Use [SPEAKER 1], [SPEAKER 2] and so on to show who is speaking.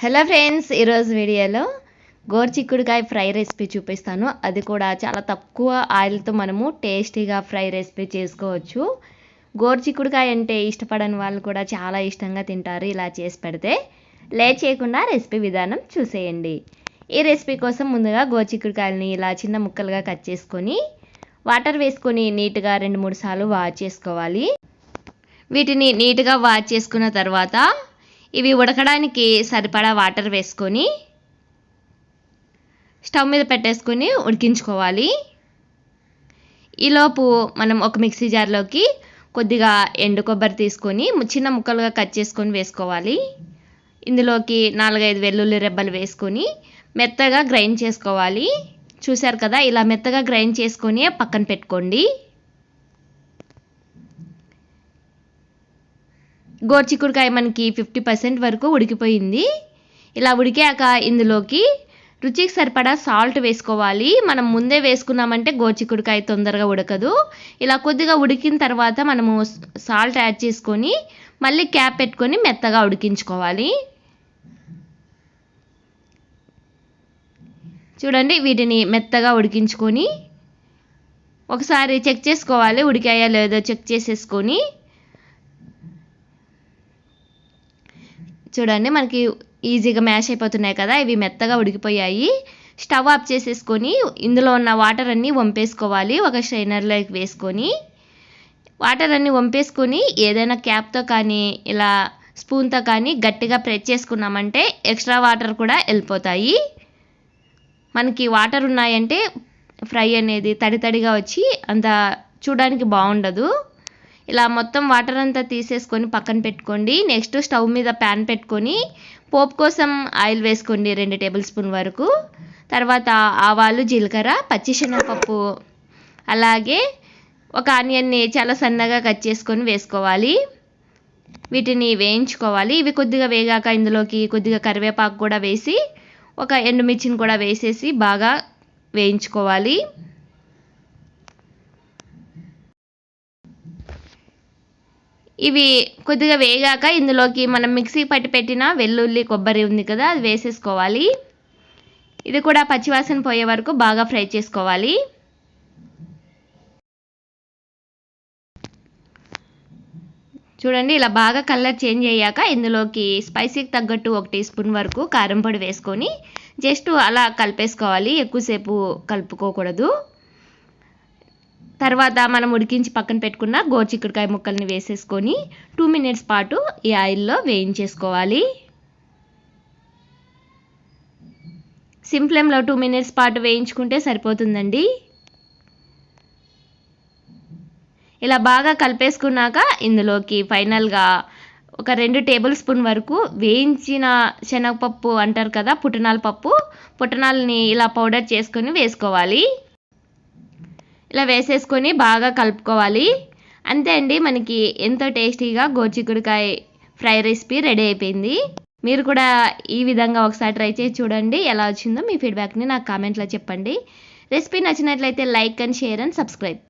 [SPEAKER 1] Hello friends ఈరోజు వీడియోలో గోరుచిక్కుడుకాయ fry recipe చూపిస్తాను. అది కూడా చాలా తక్కువ ఆయిల్తో మనము టేస్టీగా ఫ్రై రెసిపీ చేసుకోవచ్చు. గోరుచిక్కుడుకాయ అంటే ఇష్టపడని వాళ్ళు కూడా చాలా ఇష్టంగా తింటారు ఇలా చేసి పెడితే. లేట్ చేయకుండా రెసిపీ విధానం చూసేయండి. ఈ రెసిపీ కోసం ముందుగా గోరుచిక్కుడుకాయలని ఇలా చిన్న ముక్కలుగా కట్ చేసుకొని వాటర్ వేసుకొని నీట్గా రెండు మూడు సార్లు వాష్ చేసుకోవాలి. వీటిని నీట్గా వాష్ చేసుకున్న తర్వాత ఇవి ఉడకడానికి సరిపడా వాటర్ వేసుకొని స్టవ్ మీద పెట్టేసుకొని ఉడికించుకోవాలి. ఈలోపు మనం ఒక మిక్సీ జార్లోకి కొద్దిగా ఎండు కొబ్బరి తీసుకొని చిన్న ముక్కలుగా కట్ చేసుకొని వేసుకోవాలి. ఇందులోకి నాలుగైదు వెల్లుల్లి రెబ్బలు వేసుకొని మెత్తగా గ్రైండ్ చేసుకోవాలి. చూశారు కదా ఇలా మెత్తగా గ్రైండ్ చేసుకొని పక్కన పెట్టుకోండి. గోర్చిక్కుడుకాయ మనకి ఫిఫ్టీ పర్సెంట్ వరకు ఉడికిపోయింది. ఇలా ఉడికాక ఇందులోకి రుచికి సరిపడా సాల్ట్ వేసుకోవాలి. మనం ముందే వేసుకున్నామంటే గోర్చిక్కుడుకాయ తొందరగా ఉడకదు. ఇలా కొద్దిగా ఉడికిన తర్వాత మనము సాల్ట్ యాడ్ చేసుకొని మళ్ళీ క్యాప్ పెట్టుకొని మెత్తగా ఉడికించుకోవాలి. చూడండి వీటిని మెత్తగా ఉడికించుకొని ఒకసారి చెక్ చేసుకోవాలి ఉడికాయా లేదో చెక్ చేసేసుకొని చూడండి మనకి ఈజీగా మ్యాష్ అయిపోతున్నాయి కదా ఇవి మెత్తగా ఉడికిపోయాయి. స్టవ్ ఆఫ్ చేసేసుకొని ఇందులో ఉన్న వాటర్ అన్నీ వంపేసుకోవాలి ఒక స్ట్రైనర్లోకి వేసుకొని. వాటర్ అన్నీ వంపేసుకొని ఏదైనా క్యాప్తో కానీ ఇలా స్పూన్తో కానీ గట్టిగా ప్రెస్ చేసుకున్నామంటే ఎక్స్ట్రా వాటర్ కూడా వెళ్ళిపోతాయి. మనకి వాటర్ ఉన్నాయంటే ఫ్రై అనేది తడి తడిగా వచ్చి అంత చూడడానికి బాగుండదు. ఇలా మొత్తం వాటర్ అంతా తీసేసుకొని పక్కన పెట్టుకోండి. నెక్స్ట్ స్టవ్ మీద ప్యాన్ పెట్టుకొని పోపు కోసం ఆయిల్ వేసుకోండి రెండు టేబుల్ స్పూన్ వరకు. తర్వాత ఆవాలు జీలకర్ర పచ్చిశనగపప్పు అలాగే ఒక ఆనియన్ని చాలా సన్నగా కట్ చేసుకొని వేసుకోవాలి. వీటిని వేయించుకోవాలి. ఇవి కొద్దిగా వేగాక ఇందులోకి కొద్దిగా కరివేపాకు కూడా వేసి ఒక ఎండుమిర్చిని కూడా వేసేసి బాగా వేయించుకోవాలి. ఇవి కొద్దిగా వేగాక ఇందులోకి మనం మిక్సీ పట్టి పెట్టిన వెల్లుల్లి కొబ్బరి ఉంది కదా అది వేసేసుకోవాలి. ఇది కూడా పచ్చివాసన పోయే వరకు బాగా ఫ్రై చేసుకోవాలి. చూడండి ఇలా బాగా కలర్ చేంజ్ అయ్యాక ఇందులోకి స్పైసీకి తగ్గట్టు ఒక టీ స్పూన్ వరకు కారం పొడి వేసుకొని జస్ట్ అలా కలిపేసుకోవాలి. ఎక్కువసేపు కలుపుకోకూడదు. తర్వాత మనం ఉడికించి పక్కన పెట్టుకున్న గోచిక్కుడుకాయ ముక్కల్ని వేసేసుకొని టూ మినిట్స్ పాటు ఈ ఆయిల్లో వేయించేసుకోవాలి. సిమ్ ఫ్లేమ్లో టూ మినిట్స్ పాటు వేయించుకుంటే సరిపోతుందండి. ఇలా బాగా కలిపేసుకున్నాక ఇందులోకి ఫైనల్గా ఒక రెండు టేబుల్ స్పూన్ వరకు వేయించిన శనగపప్పు అంటారు కదా పుట్టినాల పప్పు. పుట్నాలని ఇలా పౌడర్ చేసుకొని వేసుకోవాలి. ఇలా వేసేసుకొని బాగా కలుపుకోవాలి. అంతే అండి మనకి ఎంతో టేస్టీగా గోచిక్కుడుకాయ ఫ్రై రెసిపీ రెడీ అయిపోయింది. మీరు కూడా ఈ విధంగా ఒకసారి ట్రై చేసి చూడండి ఎలా వచ్చిందో మీ ఫీడ్బ్యాక్ని నాకు కామెంట్లో చెప్పండి. రెసిపీ నచ్చినట్లయితే like and share and subscribe.